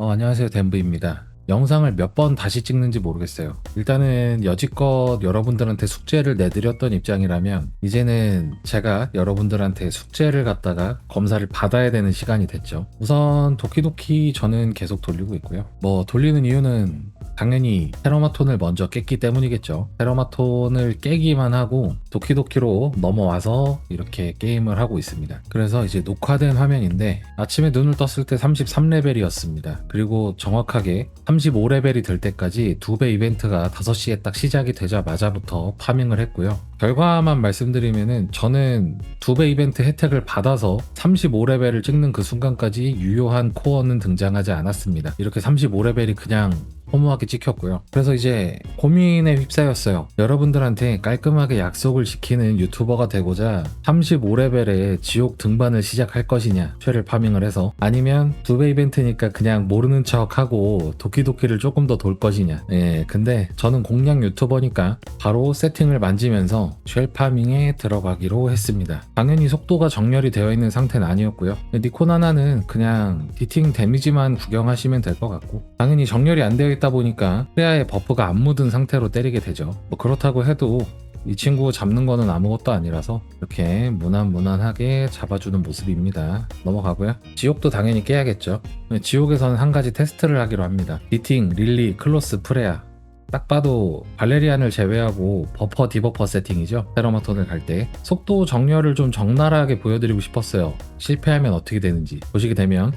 어, 안녕하세요. 덴브입니다. 영상을 몇 번 다시 찍는지 모르겠어요. 일단은 여지껏 여러분들한테 숙제를 내드렸던 입장이라면 이제는 제가 여러분들한테 숙제를 갖다가 검사를 받아야 되는 시간이 됐죠. 우선 도키도키 저는 계속 돌리고 있고요. 뭐 돌리는 이유는 당연히 테러마톤을 먼저 깼기 때문이겠죠. 테러마톤을 깨기만 하고 도키도키로 넘어와서 이렇게 게임을 하고 있습니다. 그래서 이제 녹화된 화면인데 아침에 눈을 떴을 때 33레벨이었습니다. 그리고 정확하게 35레벨이 될 때까지 두 배 이벤트가 5시에 딱 시작이 되자마자부터 파밍을 했고요. 결과만 말씀드리면은 저는 두 배 이벤트 혜택을 받아서 35레벨을 찍는 그 순간까지 유효한 코어는 등장하지 않았습니다. 이렇게 35레벨이 그냥 허무하게 찍혔고요. 그래서 이제 고민에 휩싸였어요. 여러분들한테 깔끔하게 약속을 지키는 유튜버가 되고자 35레벨에 지옥 등반을 시작할 것이냐, 최를 파밍을 해서 아니면 두 배 이벤트니까 그냥 모르는 척하고 도키도키를 조금 더 돌 것이냐. 예, 근데 저는 공략 유튜버니까 바로 세팅을 만지면서 쉘 파밍에 들어가기로 했습니다. 당연히 속도가 정렬이 되어 있는 상태는 아니었고요. 니코나나는 그냥 디팅 데미지만 구경하시면 될 것 같고 당연히 정렬이 안 되어 있다 보니까 프레아의 버프가 안 묻은 상태로 때리게 되죠. 뭐 그렇다고 해도 이 친구 잡는 거는 아무것도 아니라서 이렇게 무난무난하게 잡아주는 모습입니다. 넘어가고요. 지옥도 당연히 깨야겠죠. 지옥에서는 한 가지 테스트를 하기로 합니다. 디팅, 릴리, 클로스, 프레아. 딱 봐도 발레리안을 제외하고 버퍼 디버퍼 세팅이죠. 테러마톤을 갈 때 속도 정렬을 좀 적나라하게 보여드리고 싶었어요. 실패하면 어떻게 되는지 보시게 되면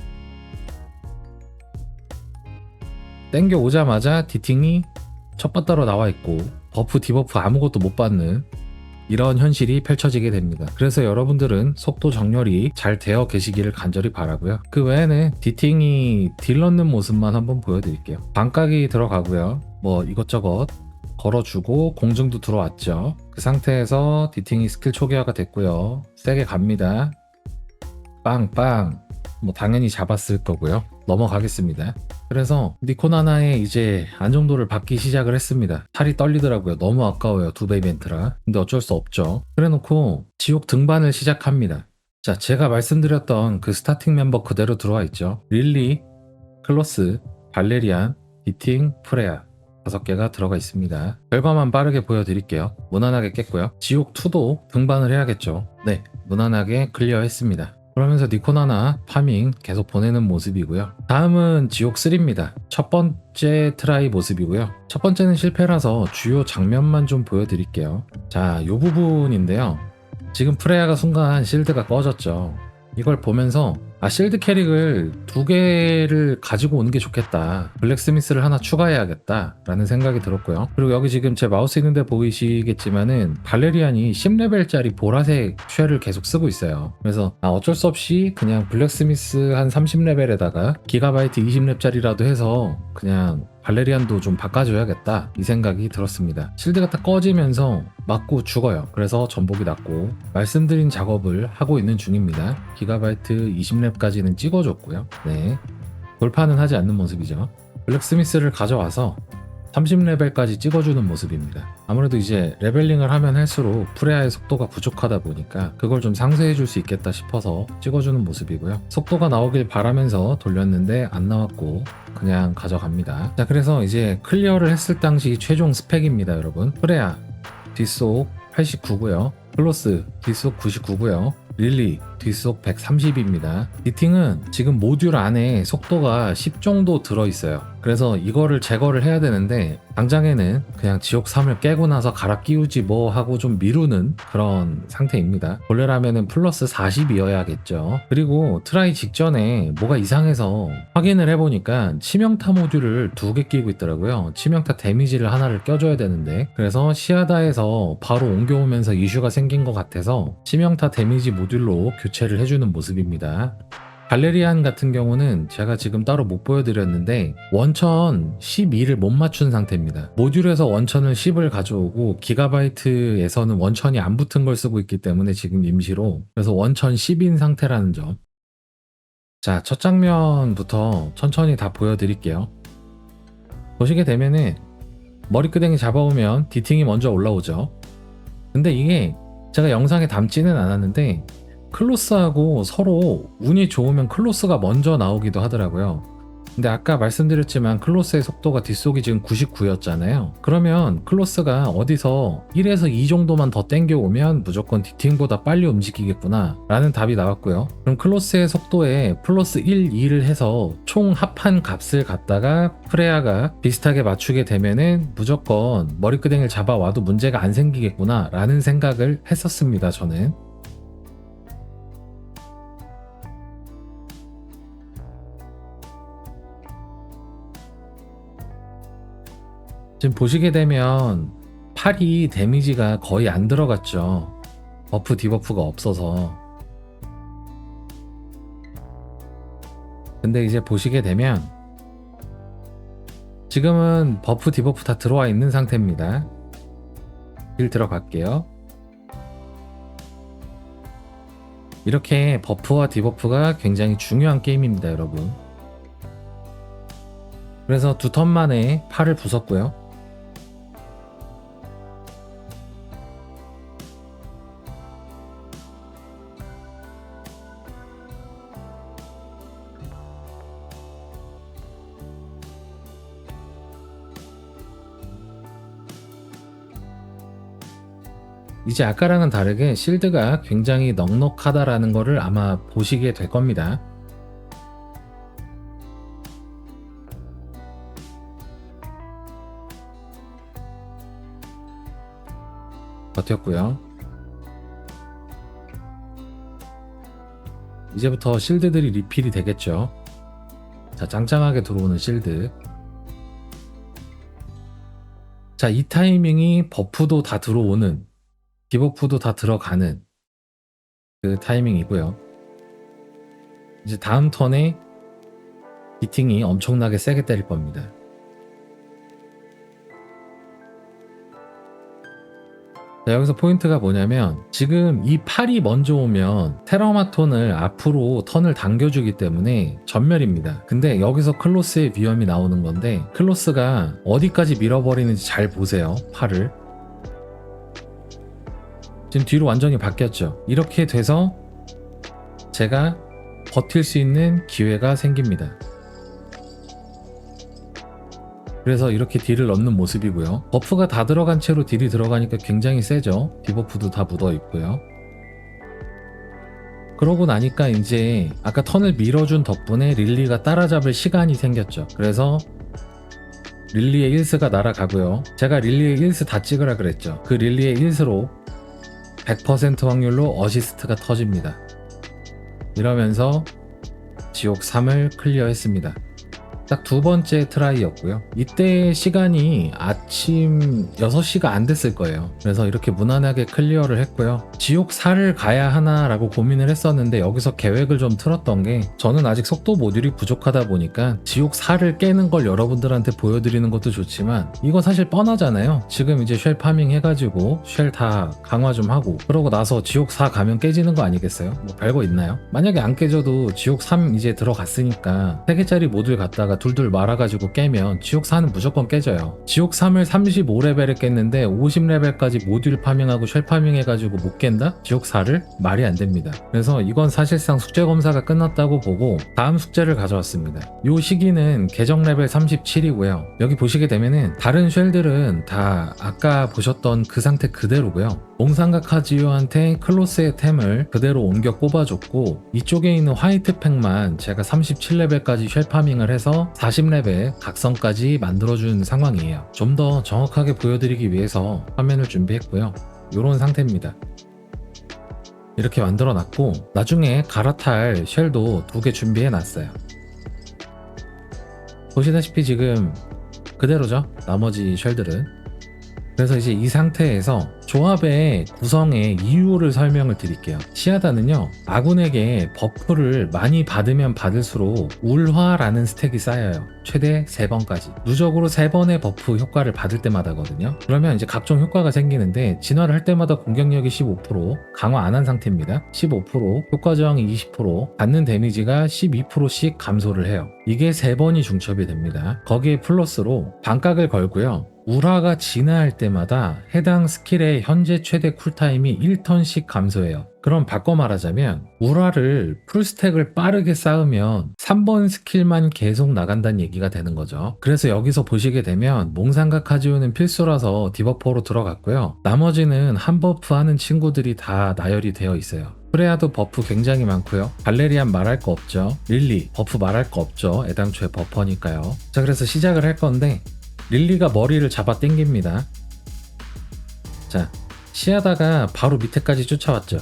땡겨 오자마자 디팅이 첫 바다로 나와 있고 버프 디버프 아무것도 못 받는 이런 현실이 펼쳐지게 됩니다. 그래서 여러분들은 속도 정렬이 잘 되어 계시기를 간절히 바라고요. 그 외에는 디팅이 딜 넣는 모습만 한번 보여드릴게요. 반각이 들어가고요. 뭐 이것저것 걸어주고 공중도 들어왔죠. 그 상태에서 디팅이 스킬 초기화가 됐고요. 세게 갑니다. 빵빵. 뭐 당연히 잡았을 거고요. 넘어가겠습니다. 그래서 니코나나의 이제 안정도를 받기 시작을 했습니다. 살이 떨리더라고요. 너무 아까워요. 두 배 이벤트라. 근데 어쩔 수 없죠. 그래놓고 지옥 등반을 시작합니다. 자, 제가 말씀드렸던 그 스타팅 멤버 그대로 들어와 있죠. 릴리, 클로스, 발레리안, 비팅, 프레아. 다섯 개가 들어가 있습니다. 결과만 빠르게 보여드릴게요. 무난하게 깼고요. 지옥2도 등반을 해야겠죠. 네, 무난하게 클리어했습니다. 그러면서 니코나나 파밍 계속 보내는 모습이고요. 다음은 지옥3입니다. 첫 번째 트라이 모습이고요. 첫 번째는 실패라서 주요 장면만 좀 보여드릴게요. 자, 요 부분인데요. 지금 프레야가 순간 실드가 꺼졌죠. 이걸 보면서 아 실드 캐릭을 두 개를 가지고 오는 게 좋겠다. 블랙스미스를 하나 추가해야겠다 라는 생각이 들었고요. 그리고 여기 지금 제 마우스 있는데 보이시겠지만은 발레리안이 10레벨짜리 보라색 쉘을 계속 쓰고 있어요. 그래서 아 어쩔 수 없이 그냥 블랙스미스 한 30레벨에다가 기가바이트 20렙짜리라도 해서 그냥 발레리안도 좀 바꿔줘야겠다 이 생각이 들었습니다. 실드가 딱 꺼지면서 맞고 죽어요. 그래서 전복이 났고 말씀드린 작업을 하고 있는 중입니다. 기가바이트 20렙까지는 찍어줬고요. 네. 돌파는 하지 않는 모습이죠. 블랙스미스를 가져와서 30레벨까지 찍어주는 모습입니다. 아무래도 이제 레벨링을 하면 할수록 프레아의 속도가 부족하다 보니까 그걸 좀 상쇄해 줄 수 있겠다 싶어서 찍어주는 모습이고요. 속도가 나오길 바라면서 돌렸는데 안 나왔고 그냥 가져갑니다. 자 그래서 이제 클리어를 했을 당시 최종 스펙입니다 여러분. 프레아 뒷속 89고요. 클로스 뒷속 99고요. 릴리 뒷속 130입니다. 디팅은 지금 모듈 안에 속도가 10 정도 들어있어요. 그래서 이거를 제거를 해야 되는데 당장에는 그냥 지옥 3을 깨고 나서 갈아 끼우지 뭐 하고 좀 미루는 그런 상태입니다. 원래라면은 플러스 40이어야겠죠. 그리고 트라이 직전에 뭐가 이상해서 확인을 해보니까 치명타 모듈을 두 개 끼고 있더라고요. 치명타 데미지를 하나를 껴줘야 되는데 그래서 시아다에서 바로 옮겨오면서 이슈가 생긴 것 같아서 치명타 데미지 모듈로 교체를 해주는 모습입니다. 발레리안 같은 경우는 제가 지금 따로 못 보여드렸는데 원천 12를 못 맞춘 상태입니다. 모듈에서 원천을 10을 가져오고 기가바이트에서는 원천이 안 붙은 걸 쓰고 있기 때문에 지금 임시로 그래서 원천 10인 상태라는 점. 자, 첫 장면부터 천천히 다 보여드릴게요. 보시게 되면은 머리끄댕이 잡아오면 디팅이 먼저 올라오죠. 근데 이게 제가 영상에 담지는 않았는데 클로스하고 서로 운이 좋으면 클로스가 먼저 나오기도 하더라고요. 근데 아까 말씀드렸지만 클로스의 속도가 뒷속이 지금 99였잖아요. 그러면 클로스가 어디서 1에서 2 정도만 더 땡겨오면 무조건 디팅보다 빨리 움직이겠구나 라는 답이 나왔고요. 그럼 클로스의 속도에 플러스 1, 2를 해서 총 합한 값을 갖다가 프레아가 비슷하게 맞추게 되면은 무조건 머리끄댕이를 잡아와도 문제가 안 생기겠구나 라는 생각을 했었습니다. 저는. 지금 보시게 되면 팔이 데미지가 거의 안 들어갔죠. 버프 디버프가 없어서. 근데 이제 보시게 되면 지금은 버프 디버프 다 들어와 있는 상태입니다. 딜 들어갈게요. 이렇게 버프와 디버프가 굉장히 중요한 게임입니다, 여러분. 그래서 두 턴 만에 팔을 부쉈고요. 이제 아까랑은 다르게 실드가 굉장히 넉넉하다라는 거를 아마 보시게 될 겁니다. 버텼고요. 이제부터 실드들이 리필이 되겠죠. 자, 짱짱하게 들어오는 실드. 자, 이 타이밍이 버프도 다 들어오는 디버프도 다 들어가는 그 타이밍이고요. 이제 다음 턴에 비팅이 엄청나게 세게 때릴 겁니다. 자, 여기서 포인트가 뭐냐면 지금 이 팔이 먼저 오면 테라마톤을 앞으로 턴을 당겨주기 때문에 전멸입니다. 근데 여기서 클로스의 위험이 나오는 건데 클로스가 어디까지 밀어버리는지 잘 보세요. 팔을. 지금 뒤로 완전히 바뀌었죠. 이렇게 돼서 제가 버틸 수 있는 기회가 생깁니다. 그래서 이렇게 딜을 넣는 모습이고요. 버프가 다 들어간 채로 딜이 들어가니까 굉장히 세죠. 디버프도 다 묻어 있고요. 그러고 나니까 이제 아까 턴을 밀어준 덕분에 릴리가 따라잡을 시간이 생겼죠. 그래서 릴리의 1스가 날아가고요. 제가 릴리의 1스 다 찍으라 그랬죠. 그 릴리의 1스로 100% 확률로 어시스트가 터집니다. 이러면서 지옥 3을 클리어했습니다. 딱 두 번째 트라이였고요. 이때 시간이 아침 6시가 안 됐을 거예요. 그래서 이렇게 무난하게 클리어를 했고요. 지옥 4를 가야 하나라고 고민을 했었는데 여기서 계획을 좀 틀었던 게 저는 아직 속도 모듈이 부족하다 보니까 지옥 4를 깨는 걸 여러분들한테 보여드리는 것도 좋지만 이건 사실 뻔하잖아요. 지금 이제 쉘 파밍 해가지고 쉘 다 강화 좀 하고 그러고 나서 지옥 4 가면 깨지는 거 아니겠어요? 뭐 별거 있나요? 만약에 안 깨져도 지옥 3 이제 들어갔으니까 3개짜리 모듈 갖다가 둘둘 말아가지고 깨면 지옥 4는 무조건 깨져요. 지옥 3을 35레벨에 깼는데 50레벨까지 모듈 파밍하고 쉘 파밍 해가지고 못 깬다? 지옥 4를? 말이 안 됩니다. 그래서 이건 사실상 숙제 검사가 끝났다고 보고 다음 숙제를 가져왔습니다. 요 시기는 계정 레벨 37이고요. 여기 보시게 되면은 다른 쉘들은 다 아까 보셨던 그 상태 그대로고요. 몽상각 하지오한테 클로스의 템을 그대로 옮겨 꼽아줬고 이쪽에 있는 화이트 팩만 제가 37레벨까지 쉘 파밍을 해서 40레벨 각성까지 만들어준 상황이에요. 좀 더 정확하게 보여드리기 위해서 화면을 준비했고요. 이런 상태입니다. 이렇게 만들어 놨고 나중에 갈아탈 쉘도 두 개 준비해 놨어요. 보시다시피 지금 그대로죠. 나머지 쉘들은. 그래서 이제 이 상태에서 조합의 구성의 이유를 설명을 드릴게요. 시아다는요, 아군에게 버프를 많이 받으면 받을수록 울화라는 스택이 쌓여요. 최대 3번까지. 누적으로 3번의 버프 효과를 받을 때마다거든요. 그러면 이제 각종 효과가 생기는데, 진화를 할 때마다 공격력이 15%, 강화 안 한 상태입니다. 15%, 효과 저항이 20%, 받는 데미지가 12%씩 감소를 해요. 이게 3번이 중첩이 됩니다. 거기에 플러스로 반각을 걸고요. 우라가 진화할 때마다 해당 스킬의 현재 최대 쿨타임이 1턴씩 감소해요. 그럼 바꿔 말하자면 우라를 풀스택을 빠르게 쌓으면 3번 스킬만 계속 나간다는 얘기가 되는 거죠. 그래서 여기서 보시게 되면 몽상과 카지오는 필수라서 디버퍼로 들어갔고요. 나머지는 한 버프 하는 친구들이 다 나열이 되어 있어요. 프레아도 버프 굉장히 많고요. 발레리안 말할 거 없죠. 릴리 버프 말할 거 없죠. 애당초에 버퍼니까요. 자 그래서 시작을 할 건데 릴리가 머리를 잡아 당깁니다. 자 시하다가 바로 밑에까지 쫓아왔죠.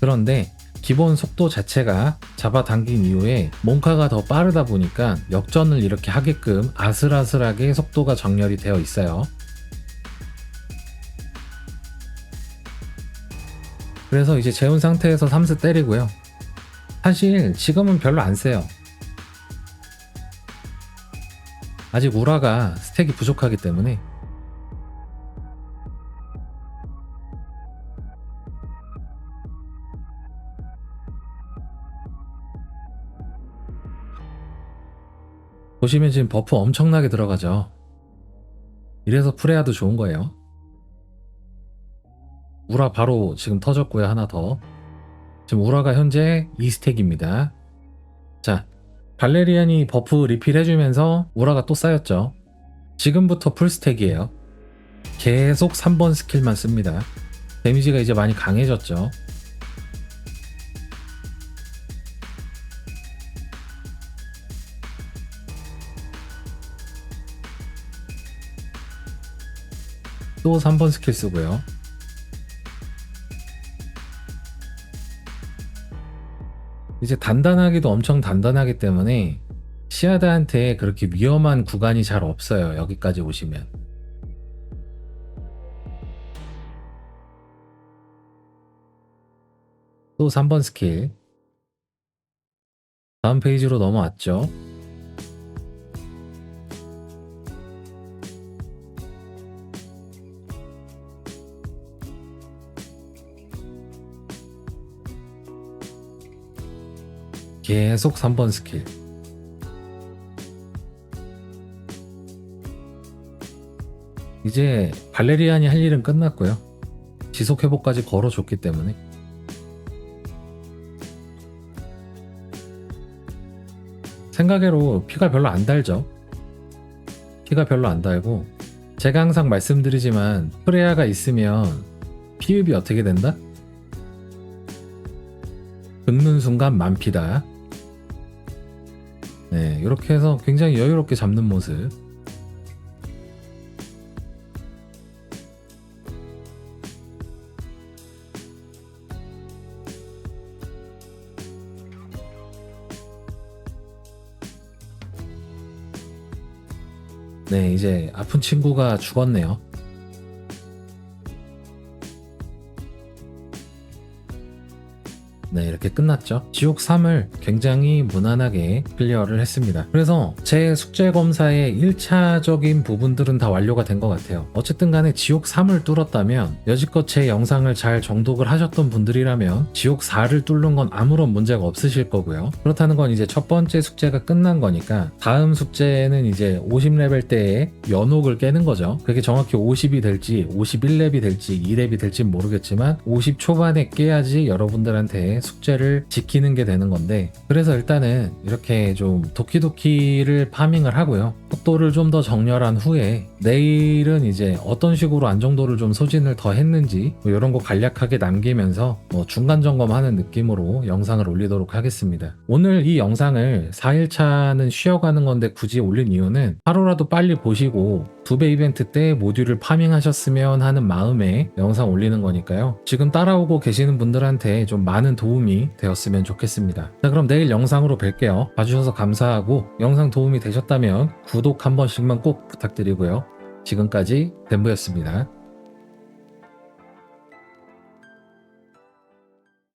그런데 기본 속도 자체가 잡아당긴 이후에 몽카가 더 빠르다 보니까 역전을 이렇게 하게끔 아슬아슬하게 속도가 정렬이 되어 있어요. 그래서 이제 재운 상태에서 3스 때리고요. 사실 지금은 별로 안 세요. 아직 우라가 스택이 부족하기 때문에 보시면 지금 버프 엄청나게 들어가죠. 이래서 프레아도 좋은 거예요. 우라 바로 지금 터졌고요. 하나 더. 지금 우라가 현재 2스택입니다. 자, 발레리안이 버프 리필 해주면서 우라가 또 쌓였죠. 지금부터 풀스택이에요. 계속 3번 스킬만 씁니다. 데미지가 이제 많이 강해졌죠. 또 3번 스킬 쓰고요. 이제 단단하기도 엄청 단단하기 때문에 시아다한테 그렇게 위험한 구간이 잘 없어요. 여기까지 오시면. 또 3번 스킬. 다음 페이지로 넘어왔죠. 계속 3번 스킬. 이제 발레리안이 할 일은 끝났고요. 지속 회복까지 걸어줬기 때문에 생각외로 피가 별로 안 달죠. 피가 별로 안 달고 제가 항상 말씀드리지만 프레아가 있으면 피흡이 어떻게 된다? 긁는 순간 만피다. 네, 이렇게 해서 굉장히 여유롭게 잡는 모습. 네, 이제 아픈 친구가 죽었네요. 네, 이렇게 끝났죠. 지옥 3을 굉장히 무난하게 클리어를 했습니다. 그래서 제 숙제 검사의 1차적인 부분들은 다 완료가 된 것 같아요. 어쨌든 간에 지옥 3을 뚫었다면 여지껏 제 영상을 잘 정독을 하셨던 분들이라면 지옥 4를 뚫는 건 아무런 문제가 없으실 거고요. 그렇다는 건 이제 첫 번째 숙제가 끝난 거니까 다음 숙제는 이제 50레벨 때에 연옥을 깨는 거죠. 그게 정확히 50이 될지 51렙이 될지 2렙이 될지 모르겠지만 50 초반에 깨야지 여러분들한테 숙제를 지키는 게 되는 건데 그래서 일단은 이렇게 좀 도키도키를 파밍을 하고요. 속도를 좀 더 정렬한 후에 내일은 이제 어떤 식으로 안정도를 좀 소진을 더 했는지 뭐 이런 거 간략하게 남기면서 뭐 중간 점검하는 느낌으로 영상을 올리도록 하겠습니다. 오늘 이 영상을 4일차는 쉬어가는 건데 굳이 올린 이유는 하루라도 빨리 보시고 두배 이벤트 때 모듈을 파밍하셨으면 하는 마음에 영상 올리는 거니까요. 지금 따라오고 계시는 분들한테 좀 많은 도움이 되었으면 좋겠습니다. 자, 그럼 내일 영상으로 뵐게요. 봐주셔서 감사하고 영상 도움이 되셨다면 구독 한 번씩만 꼭 부탁드리고요. 지금까지 덴부였습니다.